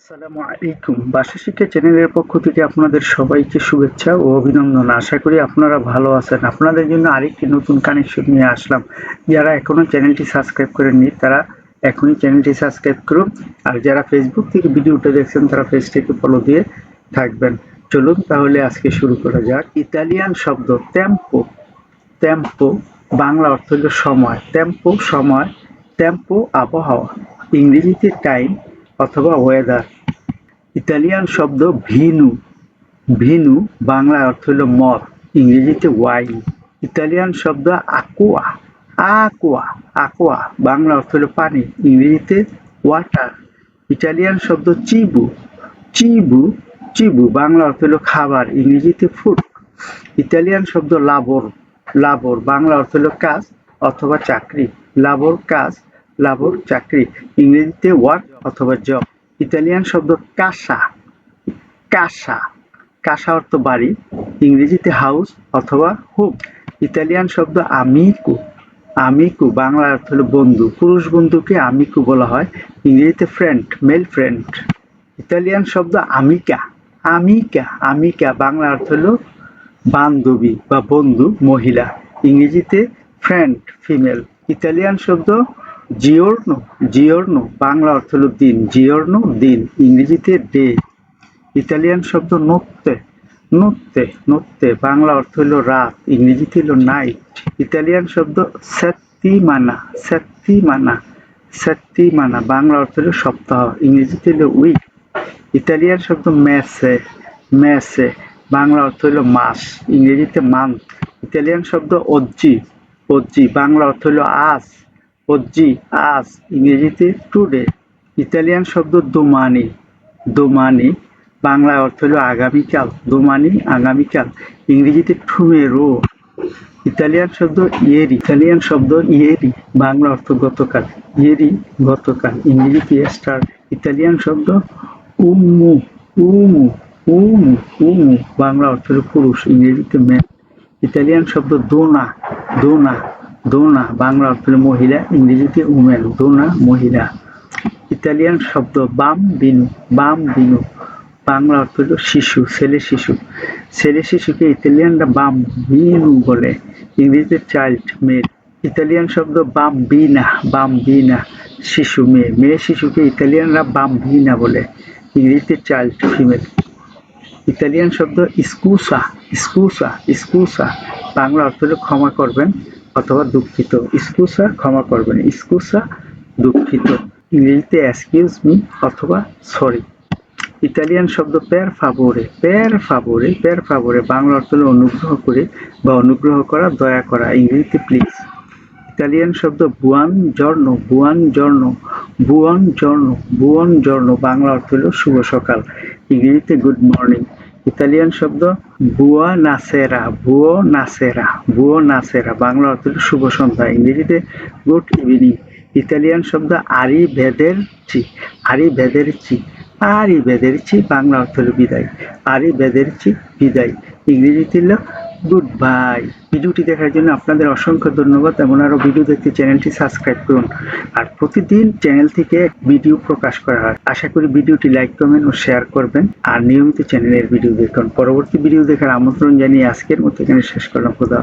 আসসালামু আলাইকুম। বাসা শিক্ষা চ্যানেলের পক্ষ থেকে আপনাদের সবাইকে শুভেচ্ছা ও অভিনন্দন। আশা করি আপনারা ভালো আছেন। আপনাদের জন্য আরেকটি নতুন কানেকশন নিয়ে আসলাম। যারা এখনও চ্যানেলটি সাবস্ক্রাইব করেননি, তারা এখনই চ্যানেলটি সাবস্ক্রাইব করুন। আর যারা ফেসবুক থেকে ভিডিওটা দেখছেন, তারা পেজটিকে ফলো দিয়ে থাকবেন। চলুন তাহলে আজকে শুরু করা যাক। ইতালিয়ান শব্দ টেম্পো টেম্পো বাংলা অর্থ হল সময়। টেম্পো সময়। টেম্পো আবহাওয়া। ইংরেজিতে টাইম অথবা ওয়েদার। ইতালিয়ান শব্দ ভিনু। ভিনু বাংলা অর্থ হল মদ, ইংরেজিতে ওয়াইন। ইতালিয়ান শব্দ আকুয়া। আকুয়া আকুয়া বাংলা অর্থ হল পানি, ইংরেজিতে ওয়াটার। ইটালিয়ান শব্দ চিবু। চিবু চিবু বাংলা অর্থ হল খাবার, ইংরেজিতে ফুড ইতালিয়ান শব্দ লাবর লাবর বাংলা অর্থ হল কাজ অথবা চাকরি। লাবর, কাজ লাবর চাকরি, ইংরেজিতে ওয়ার্ক অথবা জব ইতালিয়ান শব্দ কাসা। কাসা কাসা অর্থ বাড়ি, ইংরেজিতে হাউস অথবা হোম ইতালিয়ান শব্দ আমিকু আমিকু বাংলা অর্থ হলো বন্ধু, পুরুষ বন্ধুকে আমিকু বলা হয়, ইংরেজিতে ফ্রেন্ড মেল ফ্রেন্ড ইতালিয়ান শব্দ আমিকা আমিকা আমিকা বাংলা অর্থ হলো বান্ধবী বা বন্ধু, মহিলা। ইংরেজিতে ফ্রেন্ড ফিমেল ইতালিয়ান শব্দ জিওর্নো জিওর্নো, বাংলা অর্থ হলো দিন। জিওর্নো, দিন। ইংরেজিতে ডে। ইতালিয়ান শব্দ নোত্তে। নোত্তে নোত্তে। বাংলা অর্থ হলো রাত। ইংরেজিতে হলো নাইট। ইতালিয়ান শব্দ সেত্তিমানা সেত্তিমানা সেত্তিমানা বাংলা অর্থ হলো সপ্তাহ। ইংরেজিতে হলো উইক ইতালিয়ান শব্দ মেসে মেসে। বাংলা অর্থ হলো মাস। ইংরেজিতে মান্থ ইতালিয়ান শব্দ অজ্জি অজ্জি। বাংলা অর্থ হলো আজ। অজ্জি আজ ইংরেজিতে টুডে, ইতালিয়ান শব্দ দোমানি। দোমানি, বাংলা অর্থ হলো আগামীকাল। দোমানি, আগামীকাল। ইংরেজিতে ঠুমেরো ইতালিয়ান শব্দ ইয়েরি। ইতালিয়ান শব্দ ইয়েরি। বাংলা অর্থ গতকাল। ইয়েরি, গতকাল। ইংরেজিতে স্টার। ইতালিয়ান শব্দ উমু। উমু উমু উমু। বাংলা অর্থ হলো পুরুষ। ইংরেজিতে ম্যান। ইতালিয়ান শব্দ দোনা। দোনা। দোনা, বাংলা অর্থ মহিলা, ইংরেজিতে উমেন দোনা মহিলা। ইতালিয়ান শব্দ বাম বিনু বাম বিনু। বাংলা অর্থ হলো শিশু, ছেলে শিশু। ছেলে শিশুকে ইতালিয়ানরা বাম বিনু বলে। ইংরেজিতে চাইল্ড, মেয়ে। ইতালিয়ান শব্দ বাম বিনা বাম বিনা, শিশু, মেয়ে। মেয়ে শিশুকে ইতালিয়ানরা বাম বিনা বলে। ইংরেজিতে চাইল্ড, ফিমেল। ইতালিয়ান শব্দ স্কুসা স্কুসা স্কুসা বাংলা অর্থ হলো ক্ষমা করবেন। অথবা দুঃখিত। স্কুসা ক্ষমা করবেন। স্কুসা দুঃখিত। ইংরেজিতে এক্সকিউজ মি অথবা সরি। ইতালিয়ান শব্দ পের ফাভোরে পের ফাভোরে পের ফাভোরে বাংলা অর্থ অনুগ্রহ করে বা অনুগ্রহ করা, দয়া করা। ইংরেজিতে প্লিজ ইতালিয়ান শব্দ বুয়ান জর্ণ বুয়ান জর্ণ বুয়ন জর্ণ বুয়ান জর্ণ বাংলা অর্থ হল শুভ সকাল। ইংরেজিতে গুড মর্নিং ইতালিয়ান শব্দ বুয়া নাসেরা বুয়ো নাসেরা বুয়ো নাসেরা, বাংলা অর্থ শুভ সন্ধ্যা, ইংরেজিতে গুড ইভিনিং, ইতালিয়ান শব্দ আরি ভেদের চি আরি ভেদের চি আরি ভেদের চি বাংলা অর্থ হলো বিদায় আরি ভেদের চি বিদায়, ইংরেজিতে হলো গুড বাই ভিডিওটি দেখার জন্য আপনাদের অসংখ্য ধন্যবাদ এবং আরও ভিডিও দেখতে চ্যানেলটি সাবস্ক্রাইব করুন। আর প্রতিদিন চ্যানেল থেকে ভিডিও প্রকাশ করা হয়। আশা করি ভিডিওটি লাইক, কমেন্ট ও শেয়ার করবেন। আর নিয়মিত চ্যানেলের ভিডিও দেখুন। পরবর্তী ভিডিও দেখার আমন্ত্রণ জানিয়ে আজকের মতো এখানে শেষ করলাম। খোদা